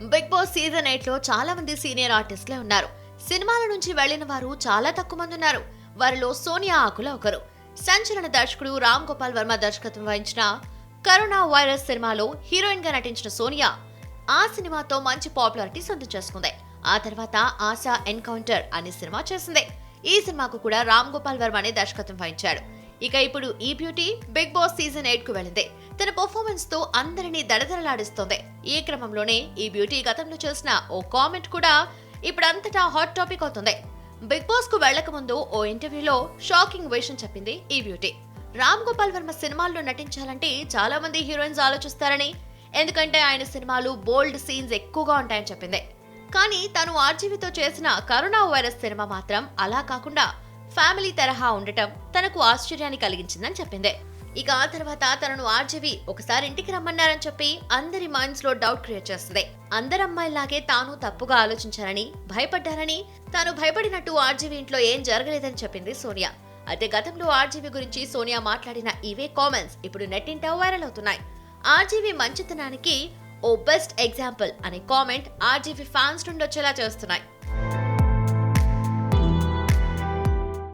Big Boss season ఎయిట్లో చాలా మంది సీనియర్ ఆర్టిస్టులే ఉన్నారు. సినిమాల నుంచి వెళ్ళిన వారు చాలా తక్కువ మంది ఉన్నారు. వారిలో సోనియా ఆకుల ఒకరు. సంచలన దర్శకుడు రామ్ గోపాల్ వర్మ దర్శకత్వం వహించిన కరోనా వైరస్ సినిమాలో హీరోయిన్గా నటించిన సోనియా ఆ సినిమాతో మంచి పాపులారిటీ సొంతం చేసుకుంది. ఆ తర్వాత ఆశా ఎన్కౌంటర్ అనే సినిమా చేసింది. ఈ సినిమాకు కూడా రామ్ గోపాల్ వర్మనే దర్శకత్వం వహించాడు. ఇక ఇప్పుడు ఈ బ్యూటీ బిగ్ బాస్ సీజన్ ఎయిట్కు వెళ్ళింది. తన పర్ఫార్మెన్స్తో అందరినీ దడదడలాడిస్తోంది. ఈ క్రమంలోనే ఈ బ్యూటీ గతంలో చేసిన ఓ కామెంట్ కూడా ఇప్పుడంతటా హాట్ టాపిక్ అవుతుంది. బిగ్ బాస్కు వెళ్ళకముందు ఓ ఇంటర్వ్యూలో షాకింగ్ విషయం చెప్పింది ఈ బ్యూటీ. రామ్ గోపాల్ వర్మ సినిమాల్లో నటించాలంటే చాలా మంది హీరోయిన్స్ ఆలోచిస్తారని ఎందుకంటే ఆయన సినిమాలు బోల్డ్ సీన్స్ ఎక్కువగా ఉంటాయని చెప్పింది. కానీ తను ఆర్జీవితో చేసిన కరోనా వైరస్ సినిమా మాత్రం అలా కాకుండా ఫ్యామిలీ తరహా ఉండటం తనకు ఆశ్చర్యాన్ని కలిగించిందని చెప్పింది. ఇక ఆ తర్వాత తనను ఆర్జీవి ఒకసారి ఇంటికి రమ్మన్నారని చెప్పి అందరి మైండ్స్లో డౌట్ క్రియేట్ చేస్తుంది. అందరు అమ్మాయిలాగే తాను తప్పుగా ఆలోచించారని భయపడ్డారని తాను భయపడినట్టు ఆర్జీవి ఇంట్లో ఏం జరగలేదని చెప్పింది సోనియా. అయితే గతంలో ఆర్జీవి గురించి సోనియా మాట్లాడిన ఇవే కామెంట్స్ ఇప్పుడు నెట్టింట వైరల్ అవుతున్నాయి. ఆర్జీవి మంచితనానికి ఓ బెస్ట్ ఎగ్జాంపుల్ అనే కామెంట్ ఆర్జీవి ఫ్యాన్స్ నుండి వచ్చేలా చేస్తున్నాయి.